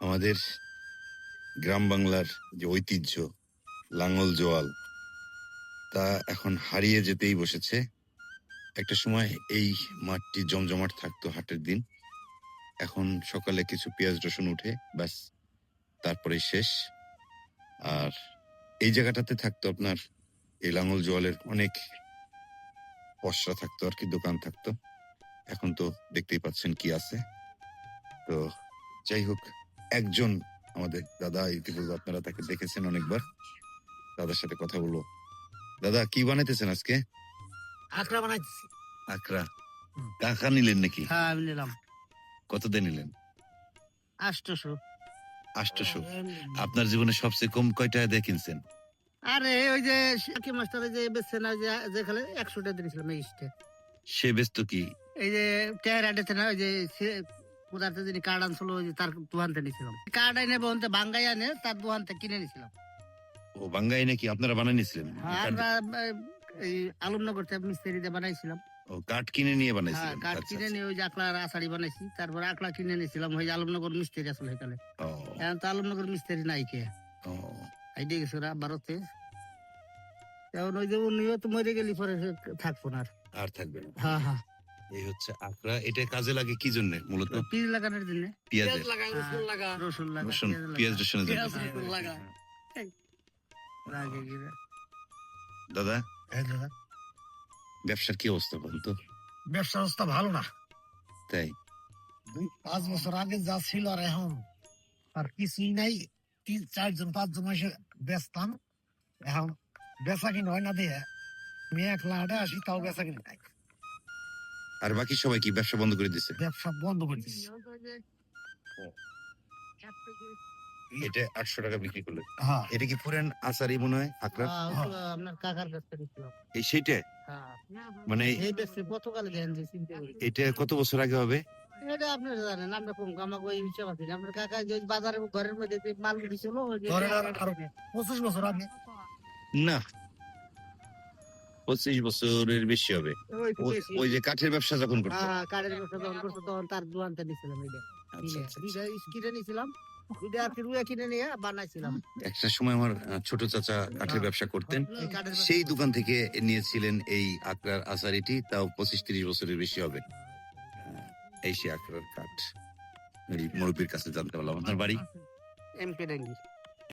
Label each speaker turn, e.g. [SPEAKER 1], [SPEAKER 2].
[SPEAKER 1] আমাদের গ্রাম বাংলার যে ঐতিহ্য লাঙ্গল জোয়াল, তা এখন হারিয়ে যেতেই বসেছে। একটা সময় এই মাঠটি জমজমাট থাকতো হাটের দিন। এখন সকালে কিছু পেঁয়াজ রসুন উঠে, ব্যাস তারপরে শেষ। আর এই জায়গাটাতে থাকতো আপনার, এই লাঙ্গল জোয়ালের অনেক পসরা থাকতো আর কি, দোকান থাকতো। এখন তো দেখতেই পাচ্ছেন কি আছে। তো যাই হোক একজন আমাদের দাদা ইতিপূর্বে আপনারা তাকে দেখেছেন অনেকবার। দাদার সাথে কথা বলব। দাদা কি বানাইতেছেন আজকে?
[SPEAKER 2] আঁকড়া বানাইতেছি।
[SPEAKER 1] আকরা কাকা নিলেন নাকি?
[SPEAKER 2] হ্যাঁ আমি নিলাম।
[SPEAKER 1] কত দিয়ে নিলেন?
[SPEAKER 2] আষ্টশো।
[SPEAKER 1] আটশোশো আপনার জীবনে সবচেয়ে কম কয় টাকা দিয়ে কিনছেন?
[SPEAKER 2] আরে ওই যে সাকি মাস্টারে যে বেচছে না যে যেখানে একশো টাকা দিয়েছিলাম এই
[SPEAKER 1] সে ব্যস্ত কি?
[SPEAKER 2] এই যে টেয়ার না ওই যে কোথাতে যিনি কার্ড আনছিল তার দোকানতে নিয়েছিলাম। কার্ড আইনে বলতে বাঙ্গাই আনে তার দোকানতে কিনে নিয়েছিলাম।
[SPEAKER 1] ও বাঙ্গাই নাকি আপনারা বানিয়ে নিছিলেন
[SPEAKER 2] হ্যাঁ, আমরা এই আলমনগর থেকে মিস্ত্রিতে বানাইছিলাম।
[SPEAKER 1] ও কাঠ কিনে নিয়ে
[SPEAKER 2] হ্যাঁ
[SPEAKER 1] বানাইছিলেন
[SPEAKER 2] কাঠ
[SPEAKER 1] আচ্ছা,
[SPEAKER 2] কিনে নিয়ে ওই যে আকলার আষাঢ়ি বানাইছি তারপর আকলা কিনে নিয়েছিলাম ওই আলমনগর মিস্ত্রি আসলে এখানে এখন তো আলমনগর মিস্ত্রি নাই কে। আইডিয়া গেছে ওরা ভারতে। এখন ওই যে উনিও তো মরে গেলি পরে থাকব না আর।
[SPEAKER 1] থাকবে
[SPEAKER 2] হ্যাঁ হ্যাঁ।
[SPEAKER 1] এই হচ্ছে আকরা এটা কাজে লাগে কি জন্য? মূলত
[SPEAKER 2] পিস লাগানোর জন্য।
[SPEAKER 1] পেঁয়াজের।
[SPEAKER 2] রসুন লাগা। রসুন লাগা
[SPEAKER 1] রসুন
[SPEAKER 2] পেঁয়াজ
[SPEAKER 1] পেঁয়াজ রসুনের জন্য।
[SPEAKER 2] পেঁয়াজ রসুন লাগা। লাগে গিয়ে।
[SPEAKER 1] দাদা? ব্যবসার কি অবস্থা বলুন তো?
[SPEAKER 3] ব্যবসা অবস্থা ভালো না।
[SPEAKER 1] তাই?
[SPEAKER 3] দুই পাঁচ বছর আগে যা ছিল আর এখন আর কিছুই নাই। তিন চারজন পাঁচজন এসে বেচতাম। এখন বেচা কিনে হয় না দিয়ে। আমি একলা হাটে আসি তাও বেচা কিনে নাই।
[SPEAKER 1] আর বাকি সবাই কি ব্যবসা বন্ধ করে দিছে?
[SPEAKER 3] ব্যবসা বন্ধ করে দিচ্ছি
[SPEAKER 1] এটা আটশো টাকা বিক্রি করলে।
[SPEAKER 3] হ্যাঁ।
[SPEAKER 1] এটা কি পুরান মনে হয়? আকরা
[SPEAKER 2] হ্যাঁ, আপনার কাকার কাছ থেকে
[SPEAKER 1] এই সেইটা?
[SPEAKER 2] হ্যাঁ।
[SPEAKER 1] মানে। এটা কত বছর আগে হবে?
[SPEAKER 2] এটা আপনারা জানেন আমরা কম আমাকে ওই হিসাব আছে। আপনার কাকা যে বাজারে ঘরের মধ্যে মাল দিছিল
[SPEAKER 3] পঁচিশ বছর আগে।
[SPEAKER 1] না। পঁচিশ বছরের বেশি হবে।
[SPEAKER 2] ওই
[SPEAKER 1] যে কাঠের ব্যবসা যখন করতো।
[SPEAKER 2] হ্যাঁ, কাঠের ব্যবসা যখন করতো তখন তার দোকানটা।
[SPEAKER 1] আচ্ছা,
[SPEAKER 2] কিনে।
[SPEAKER 1] আচ্ছা,
[SPEAKER 2] দুইটা কিনে নিয়েছিলাম। দুইটা আর কি রুয়া কিনে নিয়ে বানাইছিলাম।
[SPEAKER 1] একটা সময় আমার ছোট চাচা কাঠের ব্যবসা করতেন। সেই দোকান থেকে নিয়েছিলেন এই আকরার আচারিটি তাও পঁচিশ তিরিশ বছরের বেশি হবে। হ্যাঁ, এই সে আকরার কাঠ। মুরব্বীর কাছে জানতে পারলাম আপনার বাড়ি?
[SPEAKER 2] এমপি ডাঙ্গি।